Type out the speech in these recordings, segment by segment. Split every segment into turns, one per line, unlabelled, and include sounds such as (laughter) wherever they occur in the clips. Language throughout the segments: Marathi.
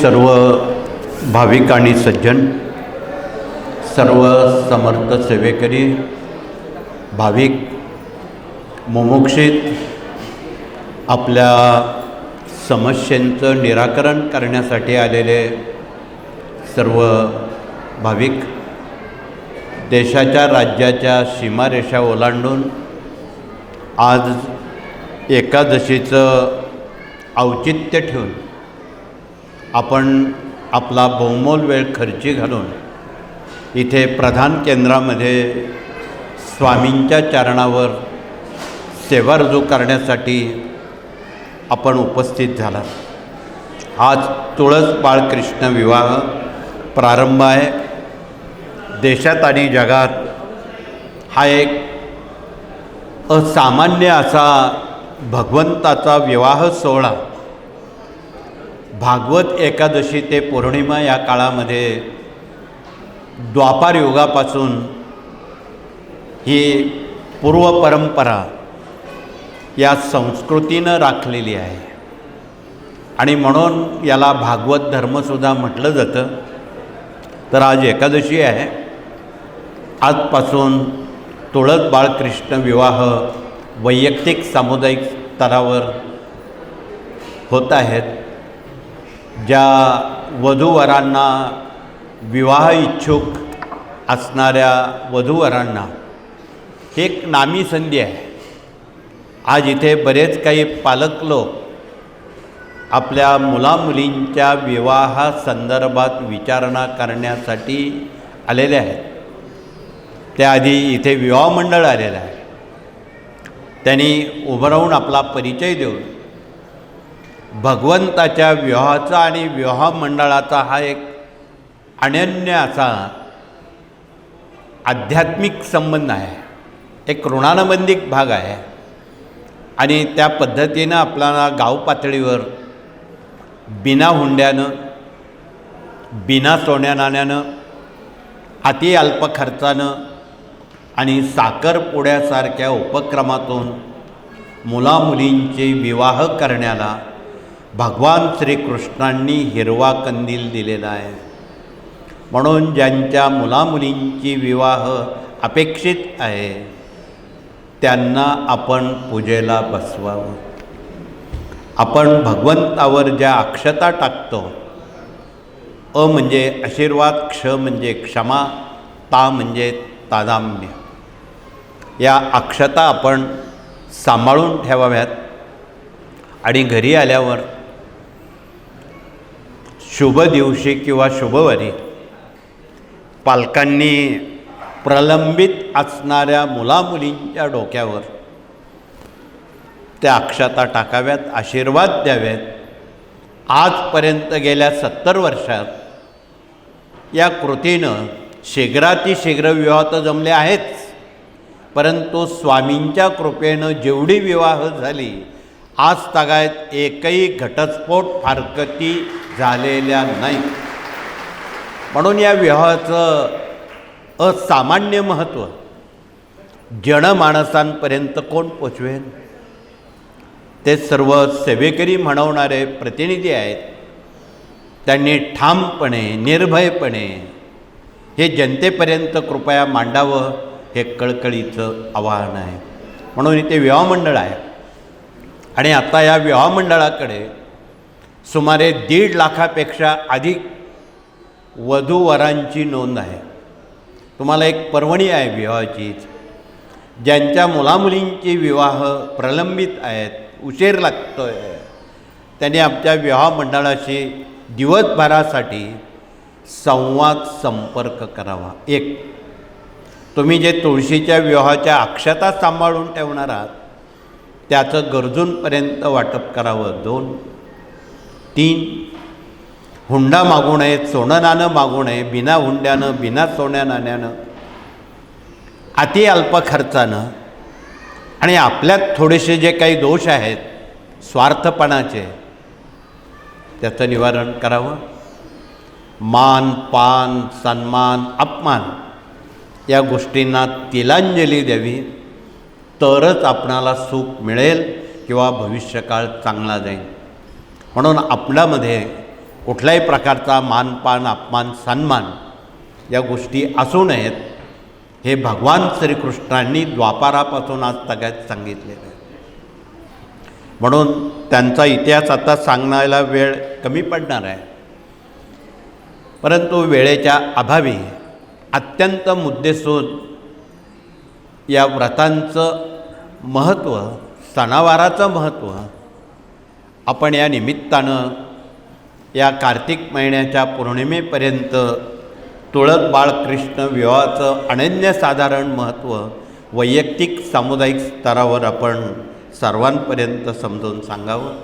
सर्व भाविक आणि सज्जन सर्व समर्थ सेवेकरी भाविक मुमुक्षित आपल्या समस्यांचं निराकरण करण्यासाठी आलेले सर्व भाविक देशाच्या राज्याच्या सीमारेषा ओलांडून आज एकादशीचं औचित्य ठेवून आपण आपला बहुमोल वेळ खर्ची घालून इथे प्रधान केंद्रामध्ये स्वामींच्या चरणावर सेवा रुजू करण्यासाठी आपण उपस्थित झाला. आज तुळस बाळकृष्ण विवाह प्रारंभ आहे. देशात आणि जगात हा एक असामान्य असा भगवंताचा विवाह सोहळा भागवत एकादशी ते पौर्णिमा या काळामध्ये द्वापार युगापासून ही पूर्वपरंपरा या संस्कृतीनं राखलेली आहे. आणि म्हणून याला भागवत धर्मसुद्धा म्हटलं जातं. तर आज एकादशी आहे. आजपासून तुळस बाळकृष्ण विवाह वैयक्तिक सामुदायिक स्तरावर होत आहेत. ज्या वधूवरांना विवाह इच्छुक असणाऱ्या वधूवरांना ही एक नामी संधी आहे. आज इथे बरेच काही पालक लोक आपल्या मुलामुलींच्या विवाहासंदर्भात विचारणा करण्यासाठी आलेले आहेत. त्याआधी इथे विवाह मंडळ आलेलं आहे. त्यांनी उभं राहून आपला परिचय देऊन भगवंताच्या विवाहाचा आणि विवाह मंडळाचा हा एक अनन्य असा आध्यात्मिक संबंध आहे. एक ऋणानुबंधिक भाग आहे. आणि त्या पद्धतीनं आपल्याला गाव पातळीवर बिना हुंड्यानं बिना सोन्या नाण्यानं अति अल्प खर्चानं आणि साखरपुड्यासारख्या उपक्रमातून मुलामुलींचे विवाह करण्याला भगवान श्रीकृष्णांनी हिरवा कंदील दिलेला आहे. म्हणून ज्यांच्या मुलामुलींची विवाह अपेक्षित आहे त्यांना आपण पूजेला बसवावं. आपण भगवंतावर ज्या अक्षता टाकतो अ म्हणजे आशीर्वाद क्ष म्हणजे क्षमा ता म्हणजे तादाम्य या अक्षता आपण सांभाळून ठेवाव्यात आणि घरी आल्यावर शुभ दिवशी किंवा शुभवारी पालकांनी प्रलंबित असणाऱ्या मुलामुलींच्या डोक्यावर त्या अक्षता टाकाव्यात आशीर्वाद द्याव्यात आजपर्यंत गेल्या सत्तर वर्षात या कृतीनं शीघ्रातिशीघ्र विवाह तर जमले आहेच परंतु स्वामींच्या कृपेनं जेवढी विवाह झाली आज तागायत एकही घटस्फोट फारकती झालेल्या नाही. म्हणून या विवाहाचं असामान्य महत्त्व जनमाणसांपर्यंत कोण पोचवेल? ते सर्व सेवेकरी म्हणवणारे प्रतिनिधी आहेत. त्यांनी ठामपणे निर्भयपणे हे जनतेपर्यंत कृपया मांडावं हे कळकळीचं आवाहन आहे. म्हणून इथे विवाह मंडळ आहे. आणि आता या विवाह मंडळाकडे सुमारे दीड लाखापेक्षा अधिक वधूवरांची नोंद आहे. तुम्हाला एक पर्वणी आहे विवाहाचीच ज्यांच्या मुलामुलींची विवाह प्रलंबित आहेत उशीर लागतो आहे त्यांनी आमच्या विवाह मंडळाशी दिवसभरासाठी संवाद संपर्क करावा. एक तुम्ही जे तुळशीच्या विवाहाच्या अक्षता सांभाळून ठेवणार आहात त्याचं गरजूंपर्यंत वाटप करावं. दोन तीन. हुंडा मागू नये चोणनानं मागू नये बिना हुंड्यानं बिना सोन्या नाण्यानं अति अल्प खर्चानं. आणि आपल्यात थोडेसे जे काही दोष आहेत स्वार्थपणाचे त्याचं निवारण करावं. मान पान सन्मान अपमान या गोष्टींना तिलांजली द्यावी. तरच आपणाला सुख मिळेल किंवा भविष्यकाळ चांगला जाईल. म्हणून आपल्यामध्ये कुठल्याही प्रकारचा मानपान अपमान सन्मान या गोष्टी असू नयेत हे भगवान श्रीकृष्णांनी द्वापारापासून आज सगळ्यात सांगितलेलं आहे. म्हणून त्यांचा इतिहास आता सांगण्याला वेळ कमी पडणार आहे. परंतु वेळेच्या अभावी अत्यंत मुद्देसूद या व्रतांचं महत्त्व सणावाराचं महत्त्व आपण या निमित्तानं या कार्तिक महिन्याच्या पौर्णिमेपर्यंत तुळक बाळकृष्ण विवाहाचं अनन्यसाधारण महत्त्व वैयक्तिक सामुदायिक स्तरावर आपण सर्वांपर्यंत समजून सांगावं.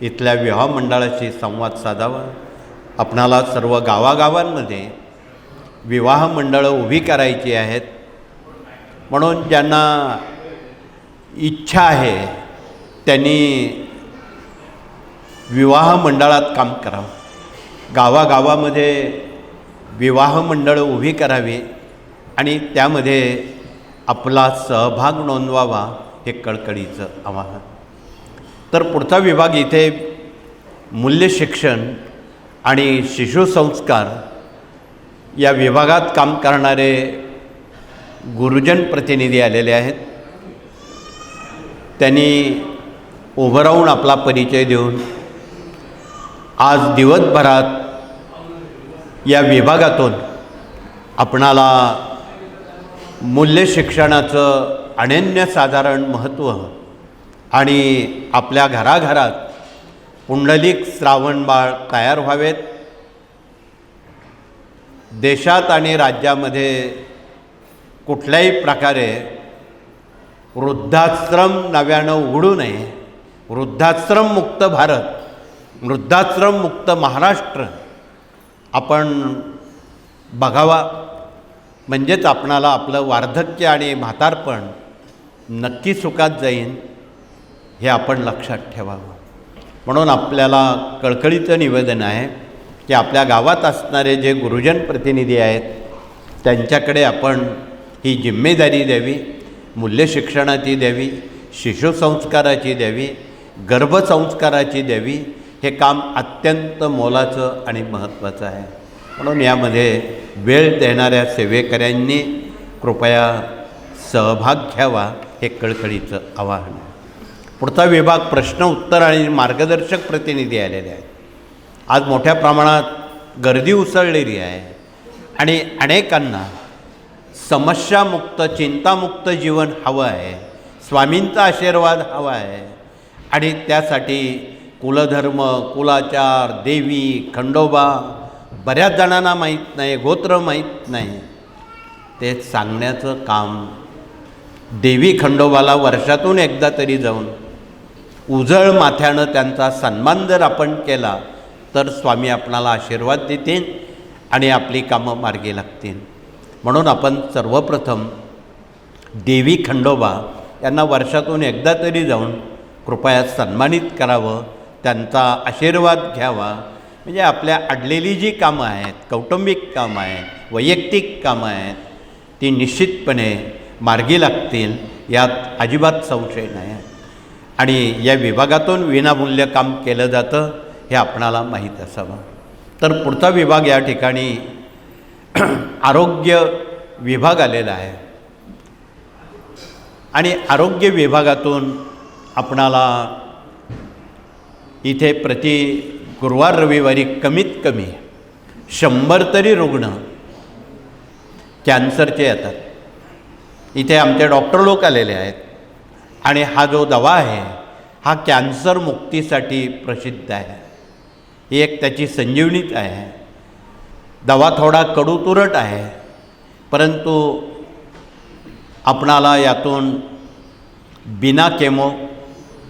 इथल्या विवाह मंडळाशी संवाद साधावा. आपणाला सर्व गावागावांमध्ये विवाह मंडळं उभी करायची आहेत. म्हणून ज्यांना इच्छा आहे त्यांनी विवाह मंडळात काम करावं. गावागावामध्ये विवाह मंडळं उभी करावी आणि त्यामध्ये आपला सहभाग नोंदवावा हे कळकळीचं आवाहन. तर पुढचा विभाग इथे मूल्य शिक्षण आणि शिशुसंस्कार या विभागात काम करणारे गुरुजन प्रतिनिधी आलेले आहेत. त्यांनी उभं राहून आपला परिचय देऊन आज दिवसभरात या विभागातून आपणाला मूल्य शिक्षणाचं अनन्यसाधारण महत्त्व आणि आपल्या घराघरात पुंडलिक श्रावणबाळ तयार व्हावेत. देशात आणि राज्यामध्ये कुठल्याही प्रकारे वृद्धाश्रम नव्यानं उघडू नये वृद्धाश्रममुक्त भारत वृद्धाश्रममुक्त महाराष्ट्र आपण बघावा. म्हणजेच आपणाला आपलं वार्धक्य आणि म्हातारपण नक्की सुखात जाईन हे आपण लक्षात ठेवावं. म्हणून आपल्याला कळकळीचं निवेदन आहे की आपल्या गावात असणारे जे गुरुजन प्रतिनिधी आहेत त्यांच्याकडे आपण ही जिम्मेदारी द्यावी मूल्य शिक्षणाची द्यावी शिशुसंस्काराची द्यावी गर्भसंस्काराची द्यावी हे काम अत्यंत मोलाचं आणि महत्त्वाचं आहे. म्हणून यामध्ये वेळ देणाऱ्या सेवेकऱ्यांनी कृपया सहभाग घ्यावा हे कळकळीचं आवाहन आहे. पुढचा विभाग प्रश्न उत्तर आणि मार्गदर्शक प्रतिनिधी आलेले आहेत. आज मोठ्या प्रमाणात गर्दी उसळलेली आहे आणि अनेकांना समस्यामुक्त चिंतामुक्त जीवन हवं आहे. स्वामींचा आशीर्वाद हवा आहे आणि त्यासाठी कुलधर्म कुलाचार देवी खंडोबा बऱ्याच जणांना माहीत नाही गोत्र माहीत नाही. ते सांगण्याचं काम देवी खंडोबाला वर्षातून एकदा तरी जाऊन उजळ माथ्यानं त्यांचा सन्मान जर आपण केला तर स्वामी आपणाला आशीर्वाद देतील आणि आपली कामं मार्गी लागतील. म्हणून आपण सर्वप्रथम देवी खंडोबा यांना वर्षातून एकदा तरी जाऊन कृपया सन्मानित करावं त्यांचा आशीर्वाद घ्यावा. म्हणजे आपल्या अडलेली जी कामं आहेत कौटुंबिक कामं आहेत वैयक्तिक कामं आहेत ती निश्चितपणे मार्गी लागतील यात अजिबात संशय नाही. आहे आणि या विभागातून विनामूल्य काम केलं जातं हे आपणाला माहीत असावं. तर पुढचा विभाग या ठिकाणी (clears throat) आरोग्य विभाग आलेला आहे. आणि आरोग्य विभागातून आपणाला इथे प्रति गुरुवार रविवारी कमीत कमी शंभर तरी रुग्ण कॅन्सरचे येतात. इथे आमचे डॉक्टर लोक आलेले आहेत आणि हा जो दवा आहे हा कॅन्सर मुक्तीसाठी प्रसिद्ध आहे. ही एक त्याची संजीवनीच आहे. दवा थोडा कडू तुरट आहे परंतु आपणाला यातून बिना केमो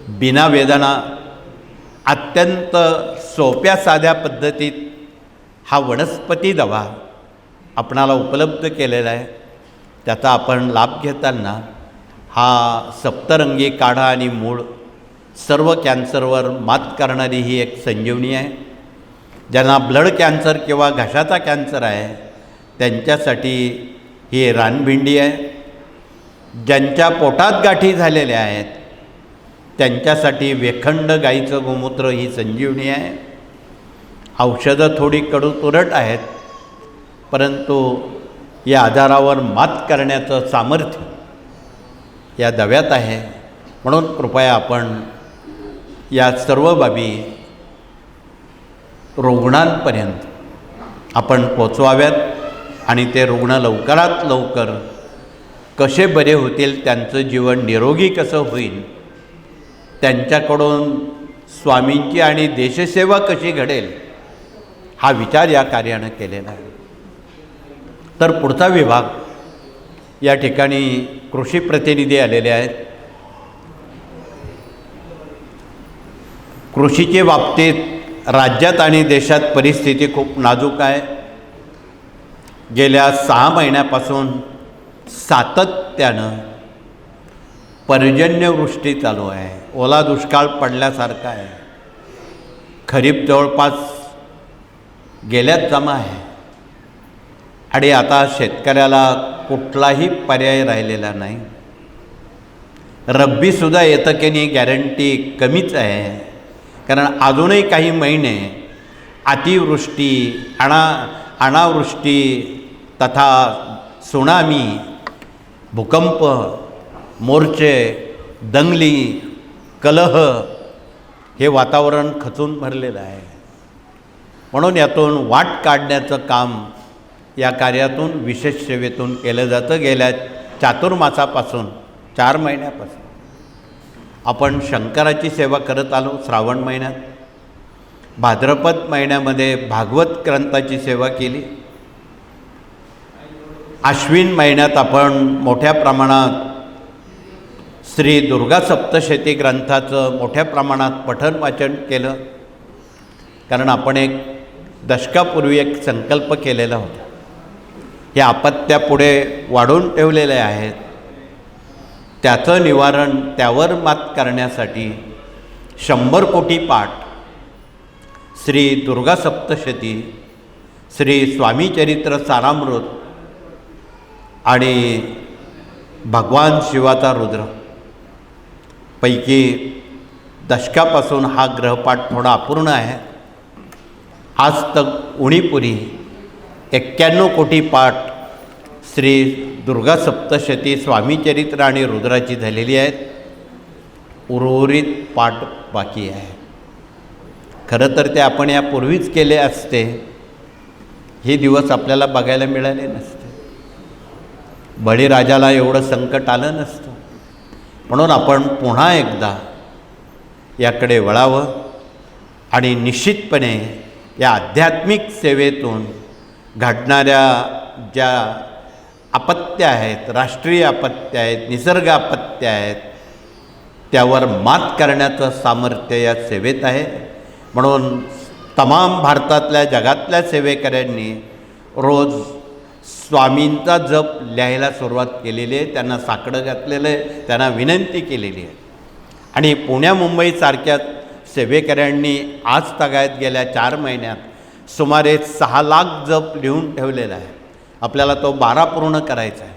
बिना वेदना अत्यंत सोप्या साध्या पद्धतीत हा वनस्पती दवा आपणाला उपलब्ध केलेला आहे. त्याचा आपण लाभ घेताना हा सप्तरंगी काढा आणि मूळ सर्व कॅन्सरवर मात करणारी ही एक संजीवनी आहे. ज्यांना ब्लड कॅन्सर किंवा घशाचा कॅन्सर आहे त्यांच्यासाठी ही रानभिंडी आहे. ज्यांच्या पोटात गाठी झालेल्या आहेत त्यांच्यासाठी वेखंड गाईचं गोमूत्र ही संजीवनी आहे. औषधं थोडी कडू तुरट आहेत परंतु या आजारावर मात करण्याचं सामर्थ्य या दव्यात आहे. म्हणून कृपया आपण या सर्व बाबी रुग्णांपर्यंत आपण पोचवाव्यात आणि ते रुग्ण लवकरात लवकर कसे बरे होतील त्यांचं जीवन निरोगी कसं होईल त्यांच्याकडून स्वामींची आणि देशसेवा कशी घडेल हा विचार या कार्यानं केलेला आहे. तर पुढचा विभाग या ठिकाणी कृषी प्रतिनिधी आलेले आहेत. कृषीच्या बाबतीत राज्यात आणि देशात परिस्थिती खूप नाजूक आहे. गेल्या सहा महिन्यापासून सातत्यानं पर्जन्यवृष्टी चालू आहे. ओला दुष्काळ पडल्यासारखा आहे. खरीप जवळपास गेल्यात जमा आहे. आणि आता शेतकऱ्याला कुठलाही पर्याय राहिलेला नाही. रब्बीसुद्धा येतं की नाही गॅरंटी कमीच आहे. कारण अजूनही काही महिने अतिवृष्टी अना अनावृष्टी तथा सुनामी भूकंप मोर्चे दंगली कलह हे वातावरण खचून भरलेलं आहे. म्हणून यातून वाट काढण्याचं काम या कार्यातून विशेष सेवेतून केलं जातं. गेल्या चातुर्मासापासून चार महिन्यापासून आपण शंकराची सेवा करत आलो श्रावण महिन्यात. भाद्रपद महिन्यामध्ये भागवत ग्रंथाची सेवा केली. आश्विन महिन्यात आपण मोठ्या प्रमाणात श्री दुर्गा सप्तशती ग्रंथाचं मोठ्या प्रमाणात पठन वाचन केलं. कारण आपण एक दशकापूर्वी एक संकल्प केलेला होता. हे आपत्त्यापुढे वाढून ठेवलेले आहेत. त्याचं निवारण त्यावर मात करण्यासाठी शंभर कोटी पाठ श्री दुर्गा सप्तशती श्री स्वामीचरित्र सारामृत आणि भगवान शिवाचा रुद्र. पैकी दशकापासून हा ग्रहपाठ थोडा अपूर्ण आहे. आज तक उणीपुरी एक्क्याण्णव कोटी पाठ श्री दुर्गा सप्तशती स्वामीचरित्र आणि रुद्राची झालेली आहेत. उर्वरित पाठ बाकी आहे. खरं तर ते आपण यापूर्वीच केले असते. हे दिवस आपल्याला बघायला मिळाले नसते. बळीराजाला एवढं संकट आलं नसतं. म्हणून आपण पुन्हा एकदा याकडे वळावं आणि निश्चितपणे या आध्यात्मिक सेवेतून घडणाऱ्या ज्या आपत्त्या आहेत राष्ट्रीय आपत्त्या आहेत निसर्ग आपत्त्या आहेत त्यावर मात करण्याचं सामर्थ्य या सेवेत आहे. म्हणून तमाम भारतातल्या जगातल्या सेवेकऱ्यांनी रोज स्वामींचा जप लिहायला सुरुवात केलेली आहे त्यांना साकडं घातलेलं आहे त्यांना विनंती केलेली आहे. आणि पुण्या मुंबईसारख्या सेवेकऱ्यांनी आज तगायत गेल्या चार महिन्यात सुमारे सहा लाख जप लिहून ठेवलेला आहे. आपल्याला तो बारा पूर्ण करायचा आहे.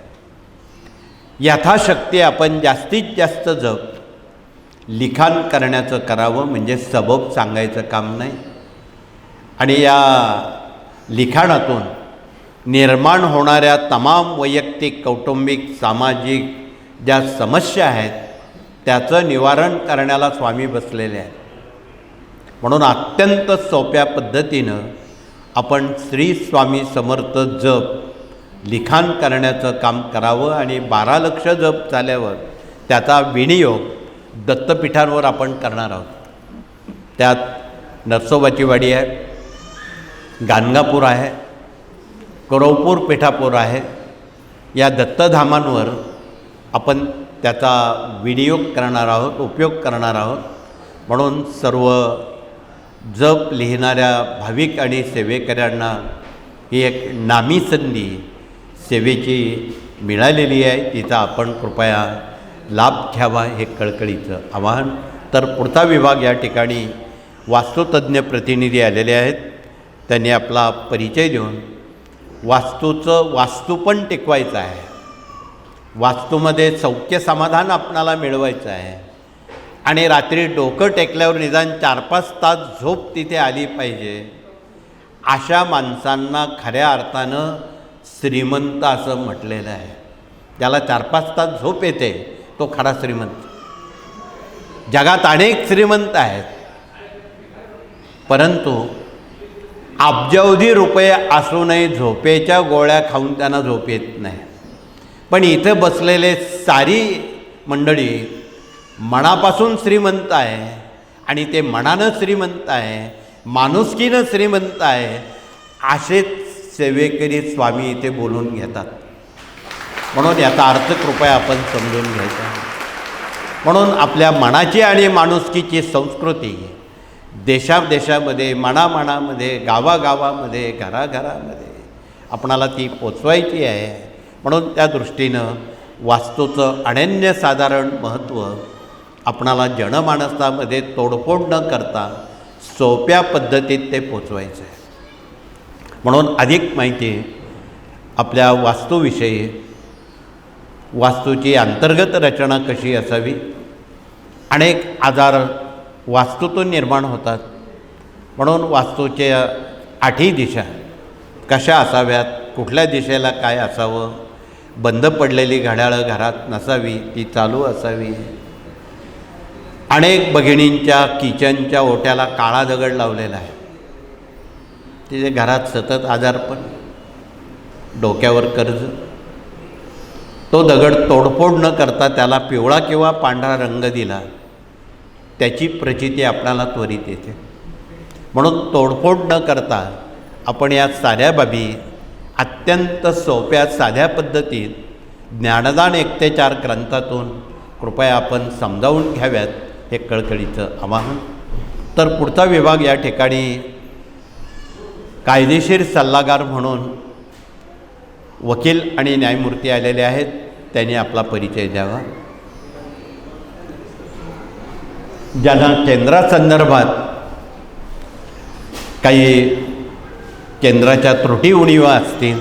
यथाशक्ती आपण जास्तीत जास्त जप लिखाण करण्याचं करावं म्हणजे सबब सांगायचं काम नाही. आणि या लिखाणातून निर्माण होणाऱ्या तमाम वैयक्तिक कौटुंबिक सामाजिक ज्या समस्या आहेत त्याचं निवारण करण्याला स्वामी बसलेले आहेत. म्हणून अत्यंत सोप्या पद्धतीनं आपण श्री स्वामी समर्थ जप लिखाण करण्याचं काम करावं आणि बारा लक्ष जप झाल्यावर त्याचा विनियोग दत्तपीठांवर आपण करणार आहोत. त्यात नरसोबाची वाडी आहे गाणगापूर आहे करवपूर पेठापूर आहे. या दत्तधामांवर आपण त्याचा विनियोग करणार आहोत उपयोग करणार आहोत. म्हणून सर्व जप लिहिणाऱ्या भाविक आणि सेवेकऱ्यांना ही एक नामी संधी सेवेची मिळालेली आहे. तिचा आपण कृपया लाभ घ्यावा हे कळकळीचं आवाहन. तर पुढचा विभाग या ठिकाणी वास्तुतज्ञ प्रतिनिधी आलेले आहेत. त्यांनी आपला परिचय देऊन वास्तूचं वास्तू पण टिकवायचं आहे. वास्तूमध्ये सौख्य समाधान आपणाला मिळवायचं आहे. आणि रात्री डोकं टेकल्यावर निदान चार पाच तास झोप तिथे आली पाहिजे. अशा माणसांना खऱ्या अर्थानं श्रीमंत असं म्हटलेलं आहे. ज्याला चार पाच तास झोप येते तो खरा श्रीमंत. जगात अनेक श्रीमंत आहेत. परंतु अब्जावधी रुपये असूनही झोपेच्या गोळ्या खाऊन त्यांना झोप येत नाही. पण इथं बसलेले सारी मंडळी मनापासून श्रीमंत आहे आणि ते मनानं श्रीमंत आहे माणुसकीनं श्रीमंत आहे असेच सेवेकरी स्वामी इथे बोलून घेतात. म्हणून याचा अर्थ कृपया आपण समजून घ्यायचा. म्हणून आपल्या मनाची आणि माणुसकीची संस्कृती देशादेशामध्ये मनामनामध्ये गावागावामध्ये घराघरामध्ये आपणाला ती पोचवायची आहे. म्हणून त्या दृष्टीनं वास्तूचं अनन्यसाधारण महत्त्व आपणाला जनमानसामध्ये तोडफोड न करता सोप्या पद्धतीत ते पोचवायचं आहे. म्हणून अधिक माहिती आपल्या वास्तूविषयी वास्तूची अंतर्गत रचना कशी असावी अनेक आजार वास्तूतून निर्माण होतात. म्हणून वास्तूच्या आठही दिशा कशा असाव्यात कुठल्या दिशेला काय असावं बंद पडलेली घड्याळं घरात नसावी ती चालू असावी. अनेक भगिनींच्या किचनच्या ओट्याला काळा दगड लावलेला आहे. तिथे घरात सतत आजारपण डोक्यावर कर्ज. तो दगड तोडफोड न करता त्याला पिवळा किंवा पांढरा रंग दिला. त्याची प्रचिती आपणाला त्वरित येते. म्हणून तोडफोड न करता आपण या साऱ्या बाबी अत्यंत सोप्या साध्या पद्धतीत ज्ञानदान एकतेचार ग्रंथातून कृपया आपण समजावून घ्याव्यात हे कळकळीचं आवाहन. तर पुढचा विभाग या ठिकाणी कायदेशीर सल्लागार म्हणून वकील आणि न्यायमूर्ती आलेले आहेत. त्यांनी आपला परिचय द्यावा. ज्यांना केंद्रासंदर्भात काही केंद्राच्या त्रुटी उणीवा असतील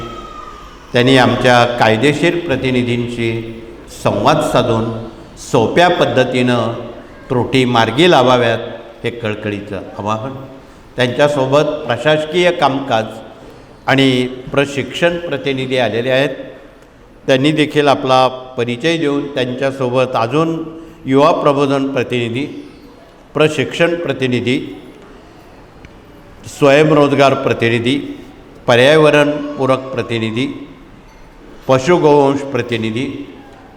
त्यांनी आमच्या कायदेशीर प्रतिनिधींशी संवाद साधून सोप्या पद्धतीनं त्रुटी मार्गी लावाव्यात हे कळकळीचं आवाहन. त्यांच्यासोबत प्रशासकीय कामकाज आणि प्रशिक्षण प्रतिनिधी आलेले आहेत. त्यांनी देखील आपला परिचय देऊन त्यांच्यासोबत अजून युवा प्रबोधन प्रतिनिधी प्रशिक्षण प्रतिनिधी स्वयंरोजगार प्रतिनिधी पर्यावरणपूरक प्रतिनिधी पशुगोवंश प्रतिनिधी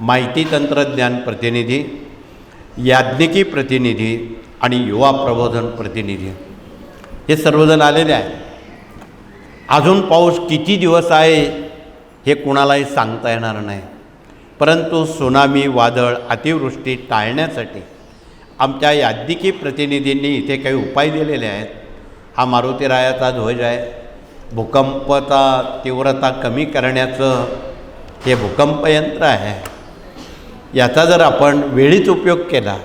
माहिती तंत्रज्ञान प्रतिनिधी याज्ञिकी प्रतिनिधी आणि युवा प्रबोधन प्रतिनिधी. हे सर्वजण आलेले आहे अजून पाऊस किती दिवस आहे हे कुणालाही सांगता येणार नाही. परंतु सुनामी वादळ अतिवृष्टी टाळण्यासाठी आमच्या याज्ञिकी प्रतिनिधींनी इथे काही उपाय दिलेले आहेत. हा मारुतीरायाचा ध्वज आहे. भूकंपचा तीव्रता कमी करण्याचं हे भूकंपयंत्र आहे. याचा जर आपण वेळीच उपयोग केला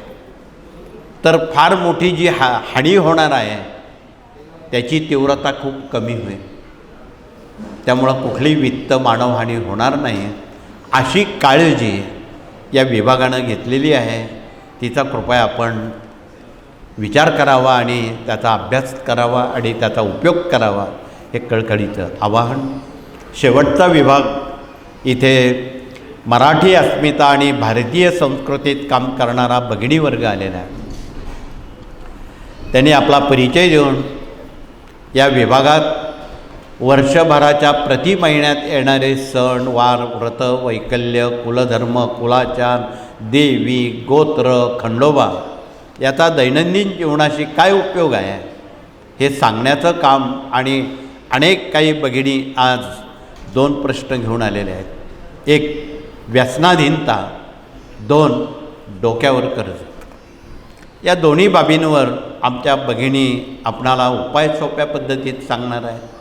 तर फार मोठी जी हा हानी होणार आहे त्याची तीव्रता खूप कमी होईल. त्यामुळं कुठली वित्त मानवहानी होणार नाही. अशी काळजी या विभागानं घेतलेली आहे. तिचा कृपया आपण विचार करावा आणि त्याचा अभ्यास करावा आणि त्याचा उपयोग करावा हे कळकळीचं आवाहन. शेवटचा विभाग इथे मराठी अस्मिता आणि भारतीय संस्कृतीत काम करणारा भगिनी वर्ग आलेला आहे. त्यांनी आपला परिचय देऊन या विभागात वर्षभराच्या प्रति महिन्यात येणारे सण वार व्रत वैकल्य कुलधर्म कुलाचार देवी गोत्र खंडोबा याचा दैनंदिन जीवनाशी काय उपयोग आहे? हे सांगण्याचं काम आणि अनेक काही भगिनी आज दोन प्रश्न घेऊन आलेले आहेत. एक व्यसनाधीनता. दोन डोक्यावर कर्ज. या दोन्ही बाबींवर आमच्या भगिनी आपणाला उपाय सोप्या पद्धतीत सांगणार आहे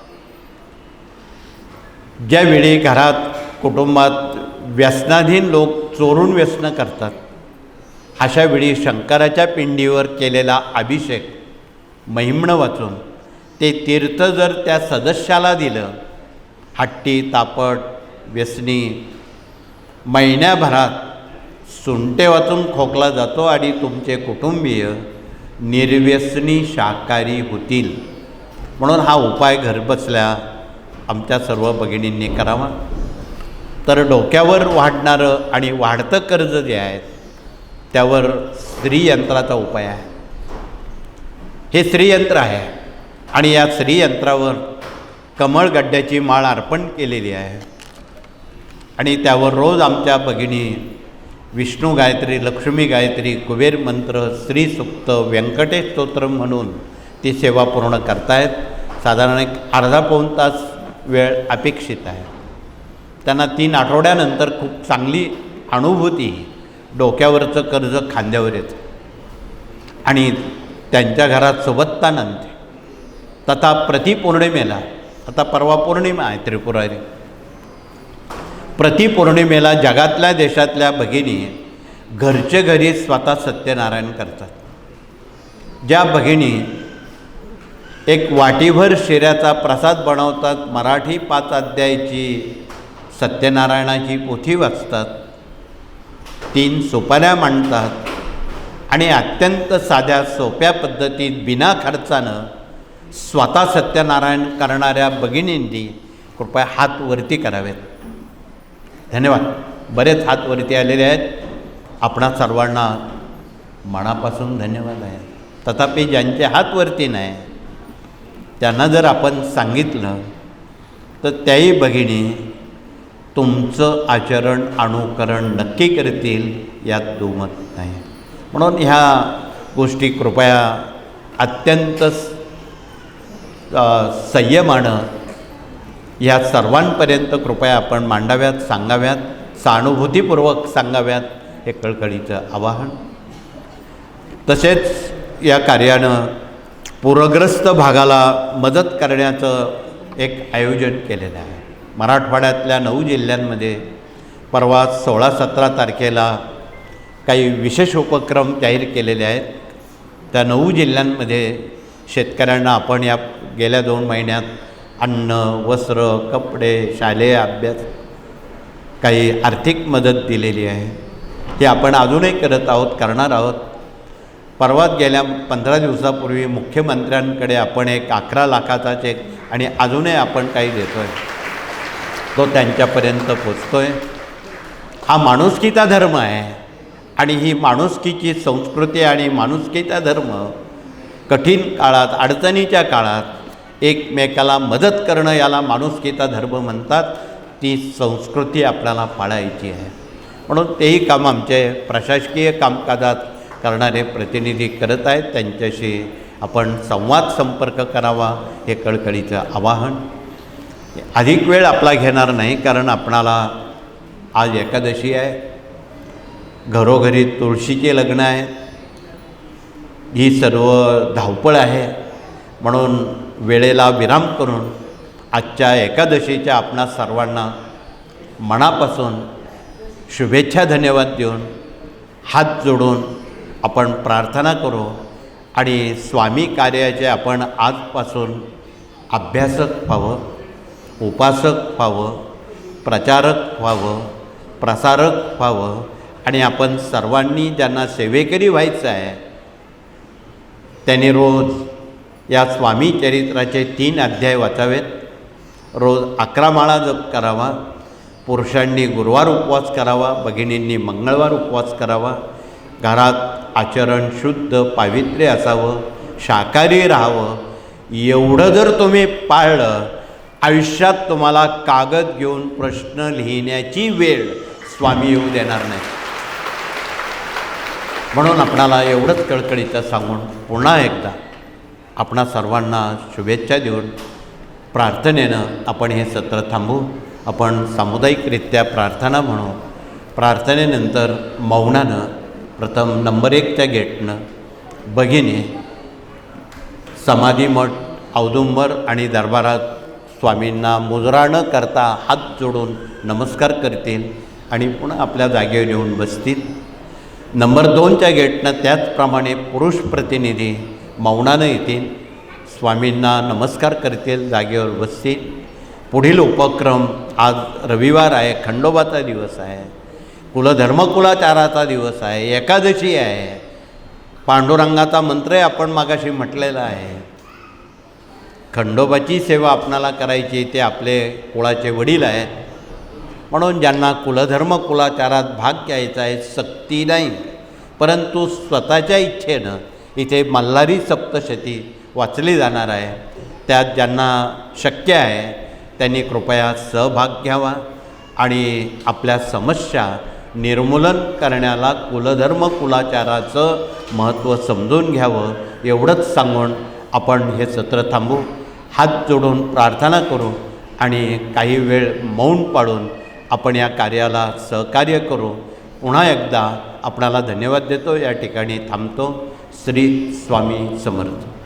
ज्यावेळी घरात कुटुंबात व्यसनाधीन लोक चोरून व्यसन करतात. अशावेळी शंकराच्या पिंडीवर केलेला अभिषेक महिम्न वाचून ते तीर्थ जर त्या सदस्याला दिलं हट्टी तापट व्यसनी महिन्याभरात सुंटे वाचून खोकला जातो आणि तुमचे कुटुंबीय निर्व्यसनी शाकाहारी होतील. म्हणून हा उपाय घरबसल्या आमच्या सर्व भगिनींनी करावा. तर डोक्यावर वाढणारं आणि वाढतं कर्ज जे आहे त्यावर स्त्रीयंत्राचा उपाय आहे. हे स्त्रीयंत्र आहे आणि या स्त्रीयंत्रावर कमळ गड्ड्याची माळ अर्पण केलेली आहे. आणि त्यावर रोज आमच्या भगिनी विष्णू गायत्री लक्ष्मी गायत्री कुबेर मंत्र श्रीसुक्त व्यंकटेश स्तोत्र म्हणून ती सेवा पूर्ण करतायत. साधारण एक अर्धा पाऊण तास वेळ अपेक्षित आहे. त्यांना तीन आठवड्यानंतर खूप चांगली अनुभूती डोक्यावरचं कर्ज खांद्यावर येतं. आणि त्यांच्या घरात सोबतता नंते तथा प्रतिपौर्णिमेला आता परवा पौर्णिमा आहे त्रिपुरारी. प्रतिपौर्णिमेला जगातल्या देशातल्या भगिनी घरचे घरी स्वतः सत्यनारायण करतात. ज्या भगिनी एक वाटीभर शिऱ्याचा प्रसाद बनवतात मराठी पाच अध्यायाची सत्यनारायणाची पोथी वाचतात तीन सोपाऱ्या मांडतात. आणि अत्यंत साध्या सोप्या पद्धतीत बिना खर्चानं स्वतः सत्यनारायण करणाऱ्या भगिनींनी कृपया हात वरती करावेत. धन्यवाद. बरेच हात वरती आलेले आहेत. आपणा सर्वांना मनापासून धन्यवाद आहे. तथापि ज्यांचे हात वरती नाही त्यांना जर आपण सांगितलं तर त्याही भगिनी तुमचं आचरण अनुकरण नक्की करतील यात दुमत नाही. म्हणून ह्या गोष्टी कृपया अत्यंत संयमानं ह्या सर्वांपर्यंत कृपया आपण मांडाव्यात सांगाव्यात सहानुभूतीपूर्वक सांगाव्यात हे कळकळीचं आवाहन. तसेच या कार्यानं पूरग्रस्त भागाला मदत करण्याचं एक आयोजन केलेलं आहे. मराठवाड्यातल्या नऊ जिल्ह्यांमध्ये परवा सोळा सतरा तारखेला काही विशेष उपक्रम जाहीर केलेले आहेत. त्या नऊ जिल्ह्यांमध्ये शेतकऱ्यांना आपण या गेल्या दोन महिन्यात अन्न वस्त्र कपडे शालेय अभ्यास काही आर्थिक मदत दिलेली आहे. हे आपण अजूनही करत आहोत करणार आहोत. परवाच गेल्या पंधरा दिवसापूर्वी मुख्यमंत्र्यांकडे आपण एक अकरा लाखाचा चेक आणि अजूनही आपण काही देतो आहे तो त्यांच्यापर्यंत पोचतो आहे हा माणुसकीचा धर्म आहे. आणि ही माणुसकीची संस्कृती आणि माणुसकीचा धर्म कठीण काळात अडचणीच्या काळात एकमेकाला मदत करणं याला माणुसकीचा धर्म म्हणतात. ती संस्कृती आपल्याला पाळायची आहे. म्हणून तेही काम आमचे प्रशासकीय कामकाजात करणारे प्रतिनिधी करत आहेत. त्यांच्याशी आपण संवाद संपर्क करावा हे कळकळीचं आवाहन. अधिक वेळ आपला घेणार नाही कारण आपणाला आज एकादशी आहे. घरोघरी तुळशीचे लग्न आहे. ही सर्व धावपळ आहे. म्हणून वेळेला विराम करून आजच्या एकादशीच्या आपणा सर्वांना मनापासून शुभेच्छा धन्यवाद देऊन हात जोडून आपण प्रार्थना करू आणि स्वामी कार्याचे आपण आजपासून अभ्यासक व्हावं उपासक व्हावं प्रचारक व्हावं प्रसारक व्हावं आणि आपण सर्वांनी ज्यांना सेवेकरी व्हायचं आहे त्यांनी रोज या स्वामी चरित्राचे तीन अध्याय वाचावेत. रोज अकरा माळा जप करावा पुरुषांनी गुरुवार उपवास करावा भगिनींनी मंगळवार उपवास करावा घरात आचरण शुद्ध पावित्र्य असावं शाकाहारी राहावं एवढं जर तुम्ही पाळलं आयुष्यात तुम्हाला कागद घेऊन प्रश्न लिहिण्याची वेळ स्वामी येऊ देणार नाही. म्हणून आपणाला एवढंच कळकळीचं सांगून पुन्हा एकदा आपणा सर्वांना शुभेच्छा देऊन प्रार्थनेनं आपण हे सत्र थांबू. आपण सामुदायिकरित्या प्रार्थना म्हणू. प्रार्थनेनंतर मौनानं प्रथम नंबर एकच्या गेटनं भगिनी समाधी मठ औदुंबर आणि दरबारात स्वामींना मुजरा न करता हात जोडून नमस्कार करतील आणि पुन्हा आपल्या जागेवर येऊन बसतील. नंबर दोनच्या गेटनं त्याचप्रमाणे पुरुष प्रतिनिधी मौनानं येतील. स्वामींना नमस्कार करतील जागेवर बसतील. पुढील उपक्रम आज रविवार आहे खंडोबाचा दिवस आहे. कुलधर्मकुलाचाराचा दिवस आहे एकादशी आहे. पांडुरंगाचा मंत्रही आपण मागाशी म्हटलेला आहे. खंडोबाची सेवा आपणाला करायची ते आपले कुळाचे वडील आहेत. म्हणून ज्यांना कुलधर्म कुलाचारात भाग घ्यायचा आहे सक्ती नाही. परंतु स्वतःच्या इच्छेनं इथे मल्हारी सप्तशती वाचली जाणार आहे. त्यात ज्यांना शक्य आहे त्यांनी कृपया सहभाग घ्यावा आणि आपल्या समस्या निर्मूलन करण्याला कुलधर्म कुलाचाराचं महत्त्व समजून घ्यावं एवढंच सांगून आपण हे सत्र थांबू हात जोडून प्रार्थना करू आणि काही वेळ मौन पाडून आपण या कार्याला सहकार्य करू पुन्हा एकदा आपणाला धन्यवाद देतो. या ठिकाणी थांबतो. श्री स्वामी समर्थ.